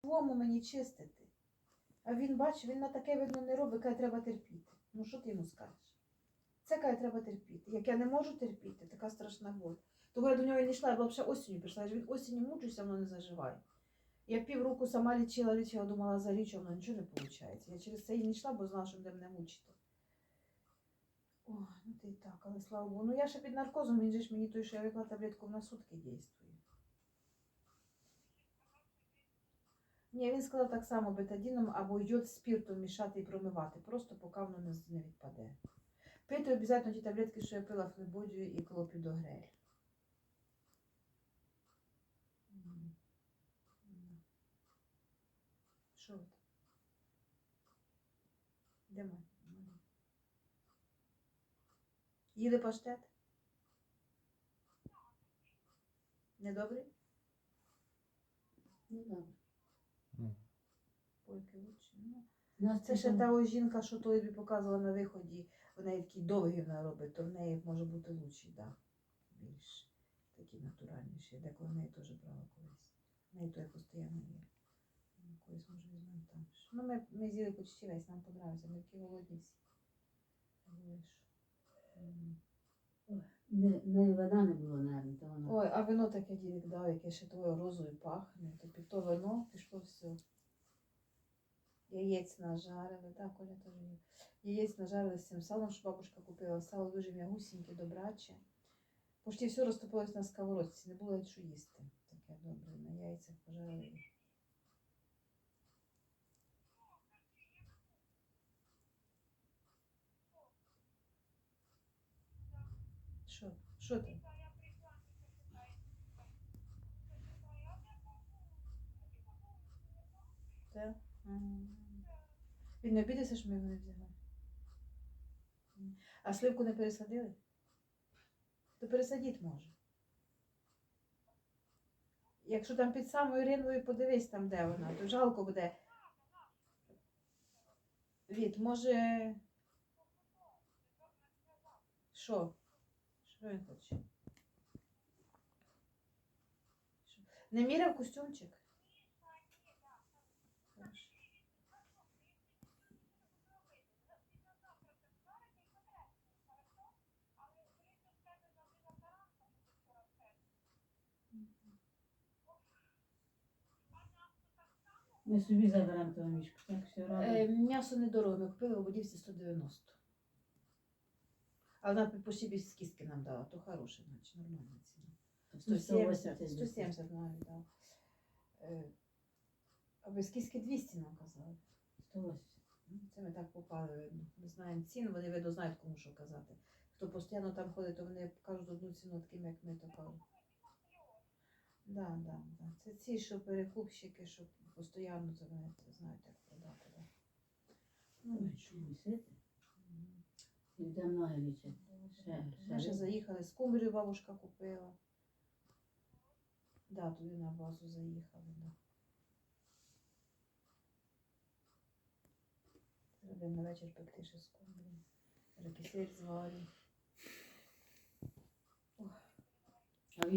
По-твоєму мені чистити. А він, бач, він на таке видно не робить, каже, треба терпіти. Ну що ти йому скажеш? Це каже, треба терпіти. Як я не можу терпіти, така страшна боль. Тому я до нього не йшла, я була б ще осінню прийшла. Я ж від осені мучуся, воно не заживає. Я півроку сама лічила, лічила, думала за річ, воно нічого не виходить. Я через це і не йшла, бо знала, що буде мене мучити. Ой, ну ти і так, але слава Богу. Ну я ще під наркозом, він же ж мені той, що я викла таблетку на сутки дійствує. Ні, він сказав так само бетадіном або йод спіртом мішати і промивати, просто поки воно не, відпаде. Пити обов'язково ті таблетки, що я пила флебодію і клопідогрель. Що ви? Де ми? Їли паштет? Недобрий? Ну, Пойки лучше. Ну, Нас Це ще та ось жінка, що той тобі показувала на виході, в неї такі довгі вона робить, то в неї може бути лучші, да. більш такі натуральніші. Деколи в неї теж брала колись. В неї то я постійно є. Ну, Колись може візьмемо там. Ну, ми, ми з'їли почти весь, нам подобається, ми такі голодні всі. Не, не вода не було, навіть, то вона. Ой, а вино таке дірік дав, яке ще твоє розою пахне, то під то вино пішло все. Яєць нажарили, так, Коля теж є. Яєць нажарили з цим салом, що бабушка купила. Сало дуже м'ягусіньке, добраче. Почти все розтопилось на сковородці, не було що їсти. Таке добре, на яйцях пожарили. Що? Що ти? Так? Він не обідався, що ми його не взяли. А сливку не пересадили? То пересадіть може. Якщо там під самою ринвою подивись там, де вона, то жалко буде. Від, може. Що? Що він хоче? Не міряв костюмчик? Ми собі заберемо того мішку. Так все Е, робимо. м'ясо недорого, ми купили у Бодівці 190. А вона почти без кістки нам дала, то хороше, значить, нормальна ціна. 170, 170 навіть дав. Е, А без кістки 200 нам казали. 180. Ну, Це ми так попали, видно. Ми знаємо ціну, вони видно знають, кому що казати. Хто постійно там ходить, то вони кажуть одну ціну таким, як ми то кажуть. Да, да, да. Це ці, що перекупщики, що постійно це це знають, як продати. Да. Ну, Ой, що висити? Мгм. І де ноги Ми ще заїхали, з кумбрію бабушка купила. Да, туди на базу заїхали, да. Треба на вечір пекти ще з кумбрію. Рекісель зварю. Від